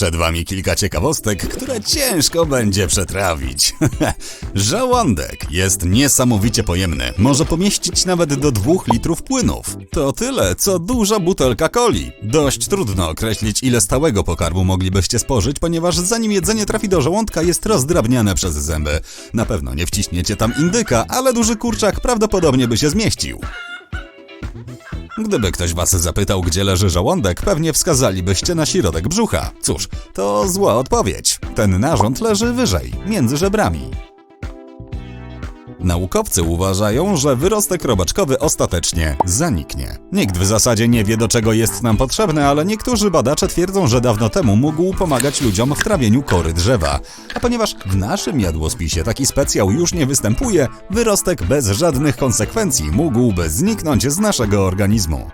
Przed wami kilka ciekawostek, które ciężko będzie przetrawić. Żołądek jest niesamowicie pojemny. Może pomieścić nawet do 2 litrów płynów. To tyle, co duża butelka coli. Dość trudno określić, ile stałego pokarmu moglibyście spożyć, ponieważ zanim jedzenie trafi do żołądka, jest rozdrabniane przez zęby. Na pewno nie wciśniecie tam indyka, ale duży kurczak prawdopodobnie by się zmieścił. Gdyby ktoś was zapytał, gdzie leży żołądek, pewnie wskazalibyście na środek brzucha. Cóż, to zła odpowiedź. Ten narząd leży wyżej, między żebrami. Naukowcy uważają, że wyrostek robaczkowy ostatecznie zaniknie. Nikt w zasadzie nie wie, do czego jest nam potrzebny, ale niektórzy badacze twierdzą, że dawno temu mógł pomagać ludziom w trawieniu kory drzewa. A ponieważ w naszym jadłospisie taki specjał już nie występuje, wyrostek bez żadnych konsekwencji mógłby zniknąć z naszego organizmu.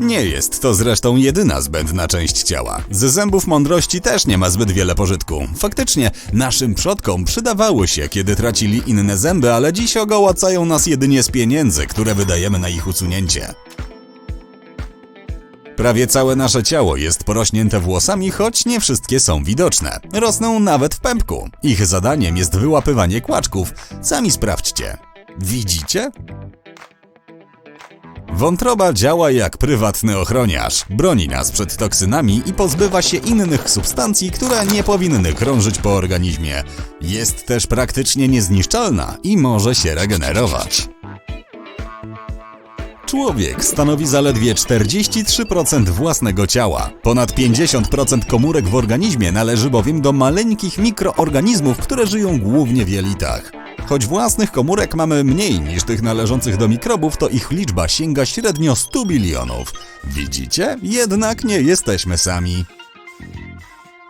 Nie jest to zresztą jedyna zbędna część ciała. Z zębów mądrości też nie ma zbyt wiele pożytku. Faktycznie, naszym przodkom przydawały się, kiedy tracili inne zęby, ale dziś ogołacają nas jedynie z pieniędzy, które wydajemy na ich usunięcie. Prawie całe nasze ciało jest porośnięte włosami, choć nie wszystkie są widoczne. Rosną nawet w pępku. Ich zadaniem jest wyłapywanie kłaczków. Sami sprawdźcie. Widzicie? Wątroba działa jak prywatny ochroniarz. Broni nas przed toksynami i pozbywa się innych substancji, które nie powinny krążyć po organizmie. Jest też praktycznie niezniszczalna i może się regenerować. Człowiek stanowi zaledwie 43% własnego ciała. Ponad 50% komórek w organizmie należy bowiem do maleńkich mikroorganizmów, które żyją głównie w jelitach. Choć własnych komórek mamy mniej niż tych należących do mikrobów, to ich liczba sięga średnio 100 bilionów. Widzicie? Jednak nie jesteśmy sami.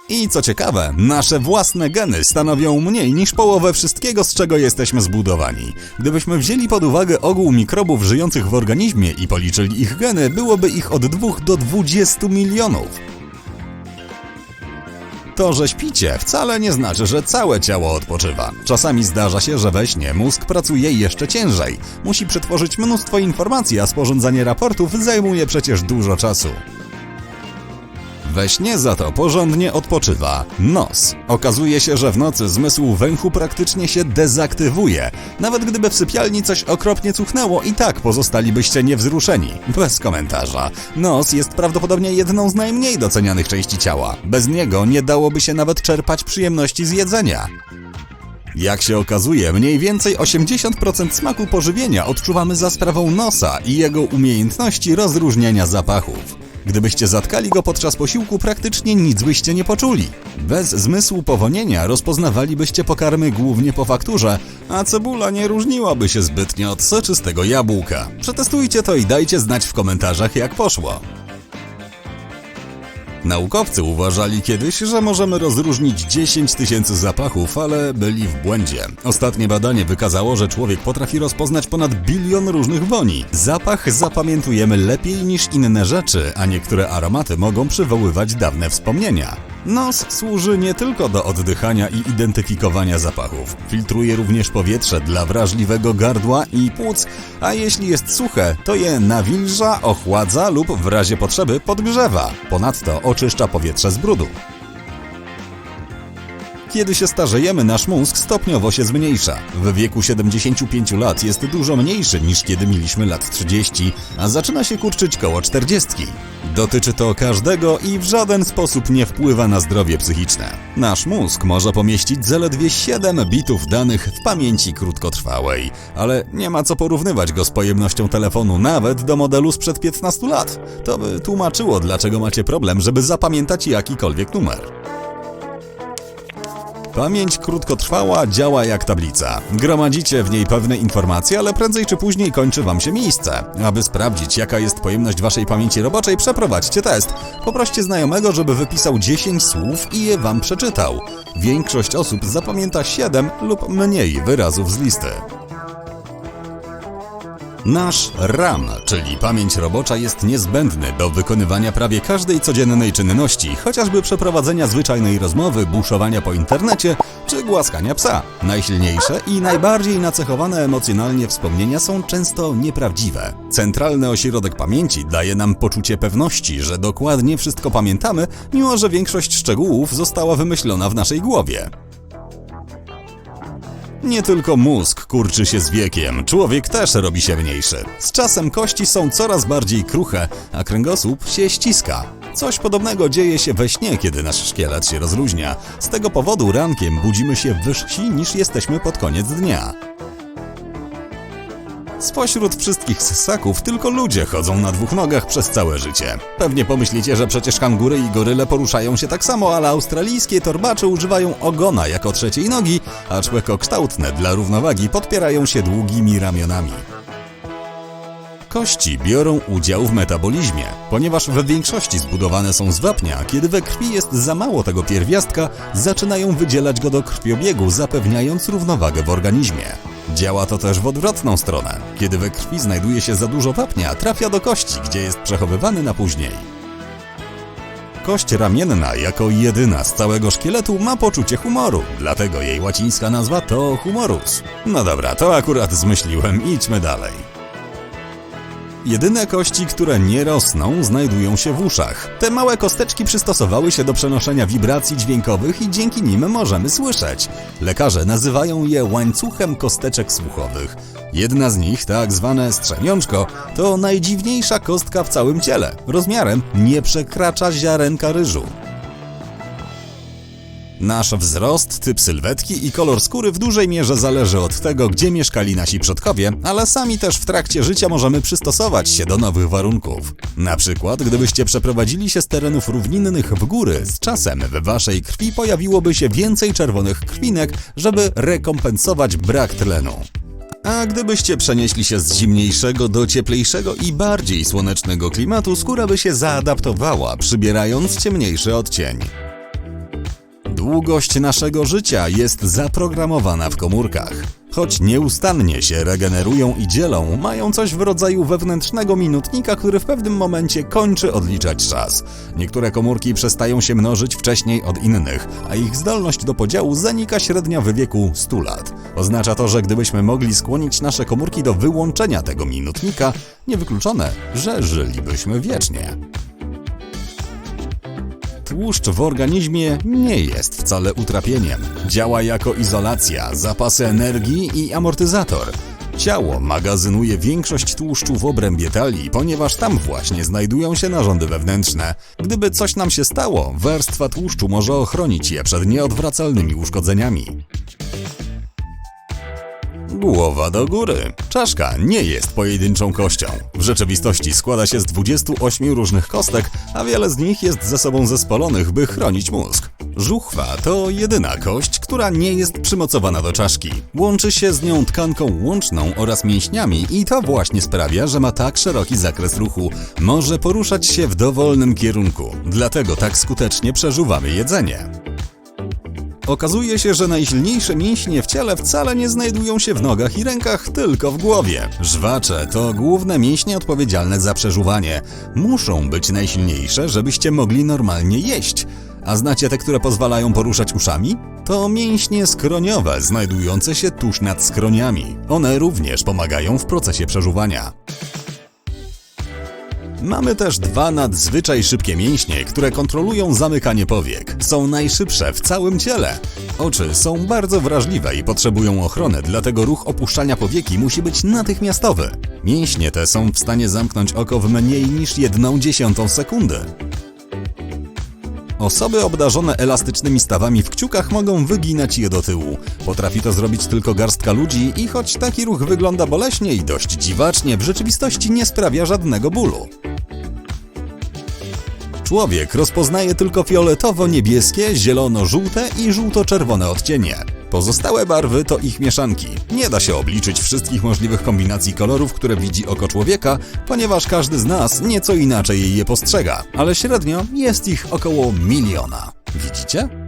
I co ciekawe, nasze własne geny stanowią mniej niż połowę wszystkiego, z czego jesteśmy zbudowani. Gdybyśmy wzięli pod uwagę ogół mikrobów żyjących w organizmie i policzyli ich geny, byłoby ich od 2 do 20 milionów. To, że śpicie, wcale nie znaczy, że całe ciało odpoczywa. Czasami zdarza się, że we śnie mózg pracuje jeszcze ciężej. Musi przetworzyć mnóstwo informacji, a sporządzanie raportów zajmuje przecież dużo czasu. We śnie za to porządnie odpoczywa nos. Okazuje się, że w nocy zmysł węchu praktycznie się dezaktywuje. Nawet gdyby w sypialni coś okropnie cuchnęło, i tak pozostalibyście niewzruszeni. Bez komentarza. Nos jest prawdopodobnie jedną z najmniej docenianych części ciała. Bez niego nie dałoby się nawet czerpać przyjemności z jedzenia. Jak się okazuje, mniej więcej 80% smaku pożywienia odczuwamy za sprawą nosa i jego umiejętności rozróżniania zapachów. Gdybyście zatkali go podczas posiłku, praktycznie nic byście nie poczuli. Bez zmysłu powonienia rozpoznawalibyście pokarmy głównie po fakturze, a cebula nie różniłaby się zbytnio od soczystego jabłka. Przetestujcie to i dajcie znać w komentarzach jak poszło. Naukowcy uważali kiedyś, że możemy rozróżnić 10 tysięcy zapachów, ale byli w błędzie. Ostatnie badanie wykazało, że człowiek potrafi rozpoznać ponad bilion różnych woni. Zapach zapamiętujemy lepiej niż inne rzeczy, a niektóre aromaty mogą przywoływać dawne wspomnienia. Nos służy nie tylko do oddychania i identyfikowania zapachów. Filtruje również powietrze dla wrażliwego gardła i płuc, a jeśli jest suche, to je nawilża, ochładza lub w razie potrzeby podgrzewa. Ponadto oczyszcza powietrze z brudu. Kiedy się starzejemy, nasz mózg stopniowo się zmniejsza. W wieku 75 lat jest dużo mniejszy niż kiedy mieliśmy lat 30, a zaczyna się kurczyć koło 40. Dotyczy to każdego i w żaden sposób nie wpływa na zdrowie psychiczne. Nasz mózg może pomieścić zaledwie 7 bitów danych w pamięci krótkotrwałej, ale nie ma co porównywać go z pojemnością telefonu nawet do modelu sprzed 15 lat. To by tłumaczyło, dlaczego macie problem, żeby zapamiętać jakikolwiek numer. Pamięć krótkotrwała działa jak tablica. Gromadzicie w niej pewne informacje, ale prędzej czy później kończy wam się miejsce. Aby sprawdzić, jaka jest pojemność waszej pamięci roboczej, przeprowadźcie test. Poproście znajomego, żeby wypisał 10 słów i je wam przeczytał. Większość osób zapamięta 7 lub mniej wyrazów z listy. Nasz RAM, czyli pamięć robocza, jest niezbędny do wykonywania prawie każdej codziennej czynności, chociażby przeprowadzenia zwyczajnej rozmowy, buszowania po internecie czy głaskania psa. Najsilniejsze i najbardziej nacechowane emocjonalnie wspomnienia są często nieprawdziwe. Centralny ośrodek pamięci daje nam poczucie pewności, że dokładnie wszystko pamiętamy, mimo że większość szczegółów została wymyślona w naszej głowie. Nie tylko mózg kurczy się z wiekiem, człowiek też robi się mniejszy. Z czasem kości są coraz bardziej kruche, a kręgosłup się ściska. Coś podobnego dzieje się we śnie, kiedy nasz szkielet się rozluźnia. Z tego powodu rankiem budzimy się wyżsi niż jesteśmy pod koniec dnia. Spośród wszystkich ssaków tylko ludzie chodzą na dwóch nogach przez całe życie. Pewnie pomyślicie, że przecież kangury i goryle poruszają się tak samo, ale australijskie torbacze używają ogona jako trzeciej nogi, a człekokształtne dla równowagi podpierają się długimi ramionami. Kości biorą udział w metabolizmie, ponieważ we większości zbudowane są z wapnia, kiedy we krwi jest za mało tego pierwiastka, zaczynają wydzielać go do krwiobiegu, zapewniając równowagę w organizmie. Działa to też w odwrotną stronę. Kiedy we krwi znajduje się za dużo wapnia, trafia do kości, gdzie jest przechowywany na później. Kość ramienna, jako jedyna z całego szkieletu, ma poczucie humoru, dlatego jej łacińska nazwa to humorus. No dobra, to akurat zmyśliłem, idźmy dalej. Jedyne kości, które nie rosną, znajdują się w uszach. Te małe kosteczki przystosowały się do przenoszenia wibracji dźwiękowych i dzięki nim możemy słyszeć. Lekarze nazywają je łańcuchem kosteczek słuchowych. Jedna z nich, tak zwane strzemiączko, to najdziwniejsza kostka w całym ciele. Rozmiarem nie przekracza ziarenka ryżu. Nasz wzrost, typ sylwetki i kolor skóry w dużej mierze zależy od tego, gdzie mieszkali nasi przodkowie, ale sami też w trakcie życia możemy przystosować się do nowych warunków. Na przykład, gdybyście przeprowadzili się z terenów równinnych w góry, z czasem w waszej krwi pojawiłoby się więcej czerwonych krwinek, żeby rekompensować brak tlenu. A gdybyście przenieśli się z zimniejszego do cieplejszego i bardziej słonecznego klimatu, skóra by się zaadaptowała, przybierając ciemniejszy odcień. Długość naszego życia jest zaprogramowana w komórkach. Choć nieustannie się regenerują i dzielą, mają coś w rodzaju wewnętrznego minutnika, który w pewnym momencie kończy odliczać czas. Niektóre komórki przestają się mnożyć wcześniej od innych, a ich zdolność do podziału zanika średnio w wieku 100 lat. Oznacza to, że gdybyśmy mogli skłonić nasze komórki do wyłączenia tego minutnika, niewykluczone, że żylibyśmy wiecznie. Tłuszcz w organizmie nie jest wcale utrapieniem. Działa jako izolacja, zapasy energii i amortyzator. Ciało magazynuje większość tłuszczu w obrębie talii, ponieważ tam właśnie znajdują się narządy wewnętrzne. Gdyby coś nam się stało, warstwa tłuszczu może ochronić je przed nieodwracalnymi uszkodzeniami. Głowa do góry. Czaszka nie jest pojedynczą kością. W rzeczywistości składa się z 28 różnych kostek, a wiele z nich jest ze sobą zespolonych, by chronić mózg. Żuchwa to jedyna kość, która nie jest przymocowana do czaszki. Łączy się z nią tkanką łączną oraz mięśniami i to właśnie sprawia, że ma tak szeroki zakres ruchu. Może poruszać się w dowolnym kierunku, dlatego tak skutecznie przeżuwamy jedzenie. Okazuje się, że najsilniejsze mięśnie w ciele wcale nie znajdują się w nogach i rękach, tylko w głowie. Żwacze to główne mięśnie odpowiedzialne za przeżuwanie. Muszą być najsilniejsze, żebyście mogli normalnie jeść. A znacie te, które pozwalają poruszać uszami? To mięśnie skroniowe, znajdujące się tuż nad skroniami. One również pomagają w procesie przeżuwania. Mamy też dwa nadzwyczaj szybkie mięśnie, które kontrolują zamykanie powiek. Są najszybsze w całym ciele. Oczy są bardzo wrażliwe i potrzebują ochrony, dlatego ruch opuszczania powieki musi być natychmiastowy. Mięśnie te są w stanie zamknąć oko w mniej niż jedną dziesiątą sekundy. Osoby obdarzone elastycznymi stawami w kciukach mogą wyginać je do tyłu. Potrafi to zrobić tylko garstka ludzi i choć taki ruch wygląda boleśnie i dość dziwacznie, w rzeczywistości nie sprawia żadnego bólu. Człowiek rozpoznaje tylko fioletowo-niebieskie, zielono-żółte i żółto-czerwone odcienie. Pozostałe barwy to ich mieszanki. Nie da się obliczyć wszystkich możliwych kombinacji kolorów, które widzi oko człowieka, ponieważ każdy z nas nieco inaczej je postrzega, ale średnio jest ich około miliona. Widzicie?